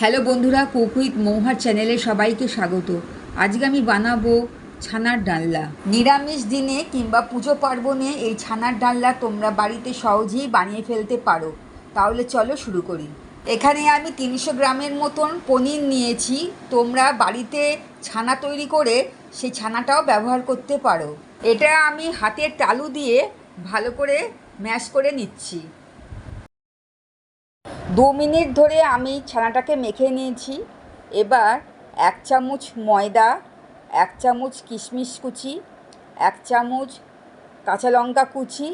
Hello বন্ধুরা, cook with মৌহার চ্যানেলে সবাইকে স্বাগত। আজকে আমি বানাবো ছানার ডালনা। নিরামিষ দিনে কিংবা পুজো পার্বণে এই ছানার ডালনা তোমরা বাড়িতে সহজেই বানিয়ে ফেলতে পারো। তাহলে চলো শুরু করি। এখানে আমি তিনশো গ্রামের মতন পনির নিয়েছি। তোমরা বাড়িতে ছানা তৈরি করে সেই ছানাটাও ব্যবহার করতে পারো। এটা আমি হাতের তালু দিয়ে ভালো করে ম্যাশ করে নিচ্ছি। দু মিনিট ধরে আমি ছানাটাকে মেখে নিয়েছি। এবার এক চামচ ময়দা, এক চামচ কিশমিশ কুচি, এক চামচ কাঁচা লঙ্কা কুচি,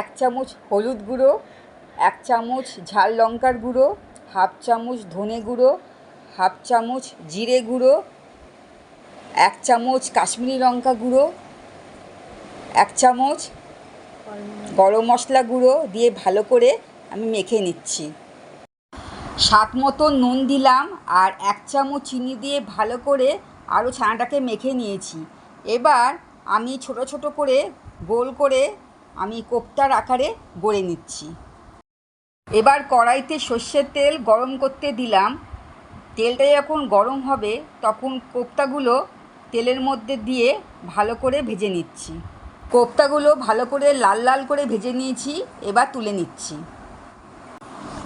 এক চামচ হলুদ গুঁড়ো, এক চামচ ঝাল লঙ্কার গুঁড়ো, হাফ চামচ ধনে গুঁড়ো, হাফ চামচ জিরে গুঁড়ো, এক চামচ কাশ্মীরি লঙ্কা গুঁড়ো, এক চামচ গরম মশলা গুঁড়ো দিয়ে ভালো করে আমি মেখে নিচ্ছি। স্বাদ মতো নুন দিলাম আর এক চামচ চিনি দিয়ে ভালো করে আরও ছানাটাকে মেখে নিয়েছি। এবার আমি ছোট ছোট করে গোল করে আমি কোপ্তার আকারে গড়ে নিচ্ছি। এবার কড়াইতে সর্ষের তেল গরম করতে দিলাম। তেলটা যখন গরম হবে, তখন কোপ্তাগুলো তেলের মধ্যে দিয়ে ভালো করে ভেজে নিচ্ছি। কোপ্তাগুলো ভালো করে লাল লাল করে ভেজে নিয়েছি, এবার তুলে নিচ্ছি।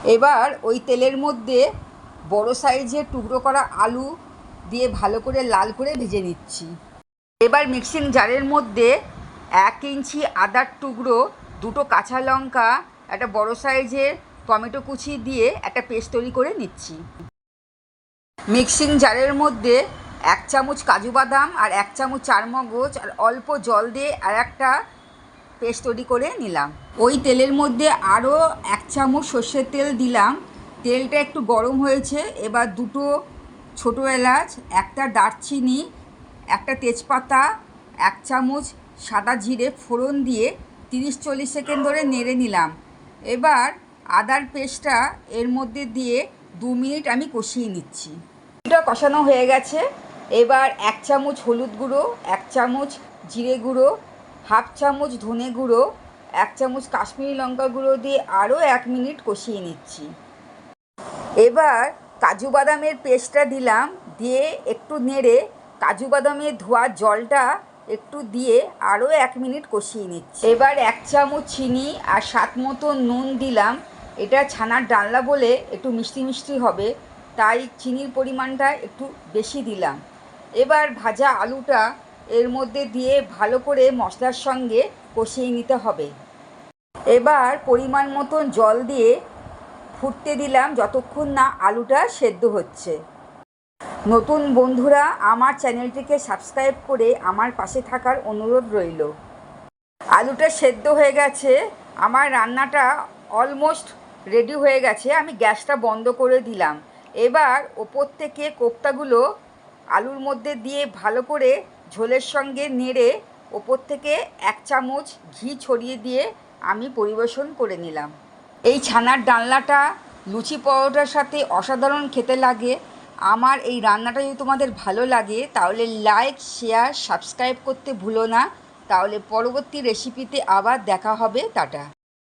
এবার ওই তেলের মধ্যে বড় সাইজের টুকরো করা আলু দিয়ে ভালো করে লাল করে ভেজে নিচ্ছি। এবার মিক্সিং জারের মধ্যে এক ইঞ্চি আদার টুকরো, দুটো কাঁচা লঙ্কা, একটা বড় সাইজের টমেটো কুচি দিয়ে একটা পেস্ট তৈরি করে নিচ্ছি। মিক্সিং জারের মধ্যে এক চামচ কাজু বাদাম আর এক চামচ চারমগজ আর অল্প জল দিয়ে আর একটা পেস্ট তৈরি করে নিলাম। ওই তেলের মধ্যে আরও এক চামচ সর্ষের তেল দিলাম। তেলটা একটু গরম হয়েছে, এবার দুটো ছোটো এলাচ, একটা দারচিনি, একটা তেজপাতা, এক চামচ সাদা জিরে ফোড়ন দিয়ে তিরিশ চল্লিশ সেকেন্ড ধরে নেড়ে নিলাম। এবার আদার পেস্টটা এর মধ্যে দিয়ে দু মিনিট আমি কষিয়ে নিচ্ছি। এটা কষানো হয়ে গেছে। এবার এক চামচ হলুদ গুঁড়ো, এক চামচ জিরে গুঁড়ো হাফ চামচ ধনে গুঁড়ো, এক চামচ কাশ্মীরি লঙ্কা গুঁড়ো দিয়ে আরও এক মিনিট কষিয়ে নিচ্ছি। এবার কাজু বাদামের পেস্টটা দিলাম, দিয়ে একটু নেড়ে কাজু বাদামের ধোয়া জলটা একটু দিয়ে আরও এক মিনিট কষিয়ে নিচ্ছি। এবার এক চামচ চিনি আর সাত মতো নুন দিলাম। এটা ছানার ডালনা বলে একটু মিষ্টি মিষ্টি হবে, তাই চিনির পরিমাণটা একটু বেশি দিলাম। এবার ভাজা আলুটা এর মধ্যে দিয়ে ভালো করে মশলার সঙ্গে কষিয়ে নিতে হবে। এবার পরিমাণ মতন জল দিয়ে ফুটতে দিলাম যতক্ষণ না আলুটা সেদ্ধ হচ্ছে। নতুন বন্ধুরা, আমার চ্যানেলটিকে সাবস্ক্রাইব করে আমার পাশে থাকার অনুরোধ রইল। আলুটা সেদ্ধ হয়ে গেছে, আমার রান্নাটা অলমোস্ট রেডি হয়ে গেছে, আমি গ্যাসটা বন্ধ করে দিলাম। এবার ওপর থেকে কোপ্তাগুলো আলুর মধ্যে দিয়ে ভালো করে ঝোলের সঙ্গে নেড়ে ওপর থেকে এক চামচ ঘি ছড়িয়ে দিয়ে আমি পরিবেশন করে নিলাম। এই ছানার ডালনাটা লুচি পরোটার সাথে অসাধারণ খেতে লাগে। আমার এই রান্নাটা যদি তোমাদের ভালো লাগে, তাহলে লাইক, শেয়ার, সাবস্ক্রাইব করতে ভুলো না। তাহলে পরবর্তী রেসিপিতে আবার দেখা হবে। টাটা।